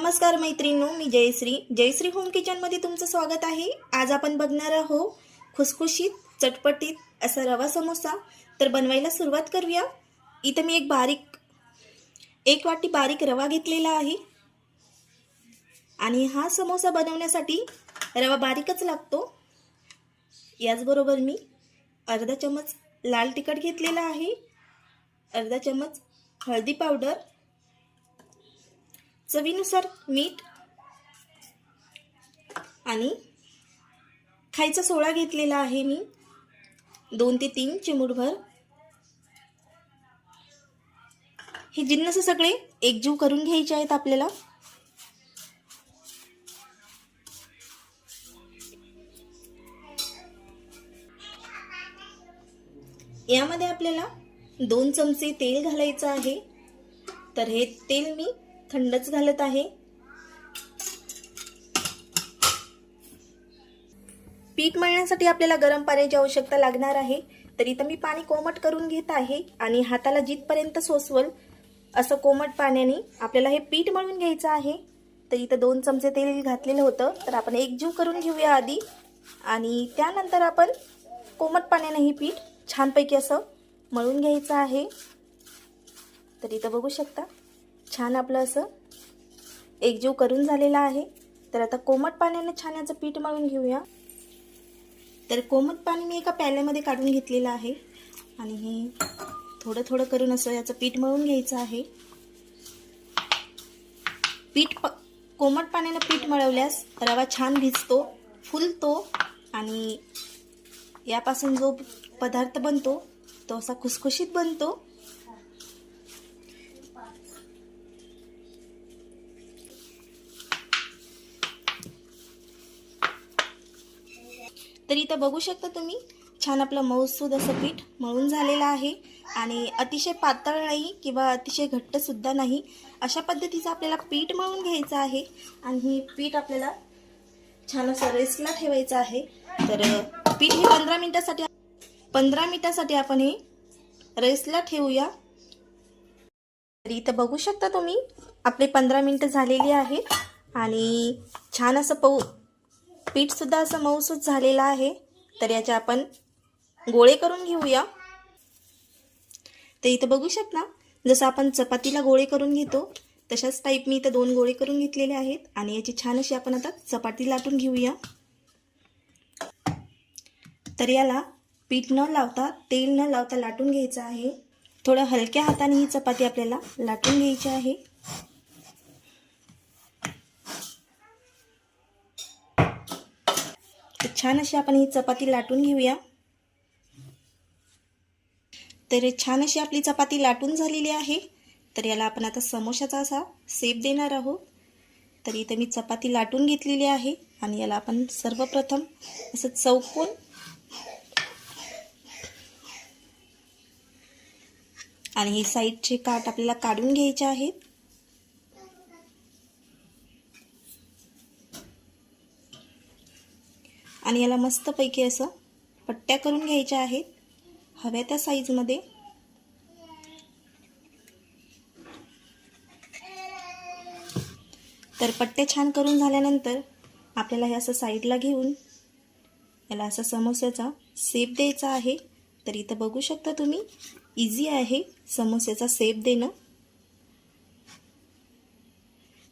नमस्कार मैत्रिणू मी जयश्री. जयश्री होम किचनमध्ये तुमचं स्वागत आहे. आज आपण बघणार आहोत खुसखुशीत चटपटीत असा रवा समोसा. तर बनवायला सुरुवात करूया. इथं मी एक बारीक एक वाटी बारीक रवा घेतलेला आहे. आणि हा समोसा बनवण्यासाठी रवा बारीकच लागतो. याचबरोबर मी अर्धा चमच लाल तिखट घेतलेला आहे. अर्धा चमच हळदी पावडर. चवीनुसार मीठ आणि खायचा सोळा घेतलेला आहे मी. दोन ते तीन चिमूटभर. हे जिन्नस सगळे एकजीव करून घ्यायचे आहेत आपल्याला. यामध्ये आपल्याला दोन चमचे तेल घालायचं आहे. तर हे तेल मी थंडच घालत आहे. पीठ मळण्यासाठी आपल्याला गरम पाण्याची आवश्यकता लागणार आहे. तर इथं मी पाणी कोमट करून घेत आहे आणि हाताला जिथपर्यंत सोसवल असं कोमट पाण्याने आपल्याला हे पीठ मळून घ्यायचं आहे. तर इथं दोन चमचे तेल घातलेलं होतं तर आपण एकजीव करून घेऊया आधी. आणि त्यानंतर आपण कोमट पाण्याने हे पीठ छानपैकी असं मळून घ्यायचं आहे. तर इथं बघू शकता. छान आपलं असं एकजीव करून झालेला आहे. तर आता कोमट पाण्याने छान याचं पीठ मळून घेऊया. तर कोमट पाणी मी एका प्याल्यामध्ये काढून घेतलेलं आहे. आणि हे थोडं थोडं करून असं याचं पीठ मळून घ्यायचं आहे. पीठ प कोमट पाण्यानं पीठ मळवल्यास रवा छान भिजतो फुलतो आणि यापासून जो पदार्थ बनतो तो असा खुसखुशीत बनतो. तर इथं बघू शकता तुम्ही. छान आपलं मऊसूद असं पीठ मळून झालेलं आहे. आणि अतिशय पातळ नाही किंवा अतिशय घट्टसुद्धा नाही. अशा पद्धतीचं आपल्याला पीठ मळून घ्यायचं आहे. आणि हे पीठ आपल्याला छान असं रेस्टला ठेवायचं आहे. तर पीठ हे पंधरा मिनटासाठी पंधरा मिनिटासाठी आपण हे रेस्टला ठेवूया. तर इथं बघू शकता तुम्ही. आपले पंधरा मिनटं झालेली आहेत. आणि छान असं पऊ पीठसुद्धा असं मऊसूत झालेलं आहे. तर याचे आपण गोळे करून घेऊया. तर इथं बघू शकता जसं आपण चपातीला गोळे करून घेतो तशाच टाईप मी इथं दोन गोळे करून घेतलेले आहेत. आणि याची छान अशी आपण आता चपाती लाटून घेऊया. तर याला पीठ न लावता तेल न लावता लाटून घ्यायचं आहे. थोडं हलक्या हाताने ही चपाती आपल्याला लाटून घ्यायची आहे. छान अशी आपण ही चपाती लाटून घेऊया. तर छान अशी आपली चपाती लाटून झालेली आहे. तर याला आपण आता समोशाचा असा सेप देणार आहोत. तर इथं मी चपाती लाटून घेतलेली आहे आणि याला आपण सर्वप्रथम असं चौकोन आणि ही साईडचे काट आपल्याला काढून घ्यायचे आहेत. आणि याला मस्तपैकी असं पट्ट्या करून घ्यायच्या आहेत. हव्या त्या साईजमध्ये तर पट्ट्या छान करून झाल्यानंतर आपल्याला हे असं साईडला घेऊन याला असं समोस्याचा सेप द्यायचा आहे. तर इथं बघू शकता तुम्ही इझी आहे समोस्याचा सेप देणं.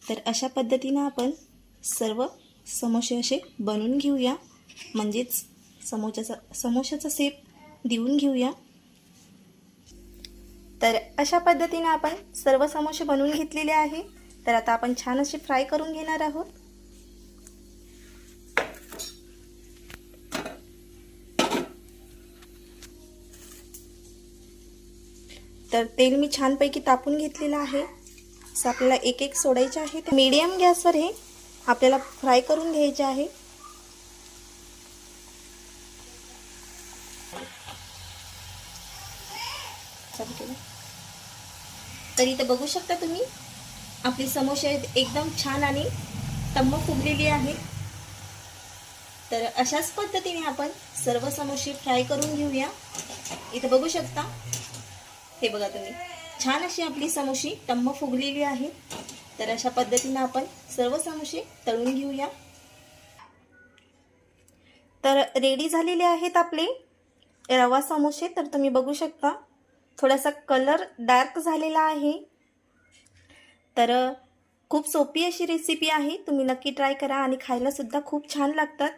तर अशा पद्धतीनं आपण सर्व समोसे असे बनवून घेऊया. म्हणजेच समोशाचा समोशाचा सेप देऊन घेऊया. तर अशा पद्धतीने आपण सर्व समोसे बनवून घेतलेले आहे. तर आता आपण छान असे फ्राय करून घेणार आहोत. तर तेल मी छानपैकी तापून घेतलेलं आहे. असं आपल्याला एक एक सोडायचे आहे. मीडियम गॅसवर हे आपल्याला फ्राय करून घ्यायचे आहे. तर इथं बघू शकता तुम्ही आपली समोसे एकदम छान आणि टम्म फुगलेली आहे. तर अशाच पद्धतीने आपण सर्व समोसे फ्राय करून घेऊया. इथं बघू शकता हे बघा तुम्ही छान अशी आपली समोशी तम्म फुगलेली आहे. तर अशा पद्धतीनं आपण सर्व समोसे तळून घेऊया. तर रेडी झालेले आहेत आपले रवा समोसे तर तुम्ही बघू शकता. थोडासा कलर डार्क झालेला आहे. तर खूप सोपी अशी रेसिपी आहे. तुम्ही नक्की ट्राय करा आणि खायलासुद्धा खूप छान लागतात.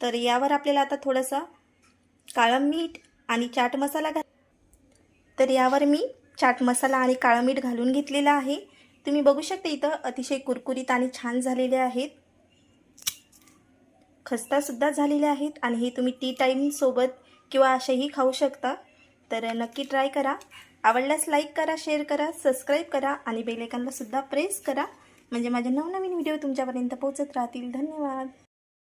तर यावर आपल्याला आता थोडासा काळं मीठ आणि चाट मसाला घाल तर यावर मी चाट मसाला आणि काळं मीठ घालून घेतलेला आहे. तुम्ही बघू शकता इथं अतिशय कुरकुरीत आणि छान झालेले आहेत. खस्तासुद्धा झालेले आहेत आणि हे तुम्ही टी टाईमसोबत किंवा असेही खाऊ शकता. तर नक्की ट्राय करा. आवडल्यास लाईक करा शेअर करा सबस्क्राईब करा आणि बेलेकनला सुद्धा प्रेस करा. म्हणजे माझे नवनवीन व्हिडिओ तुमच्यापर्यंत पोहोचत राहतील. धन्यवाद.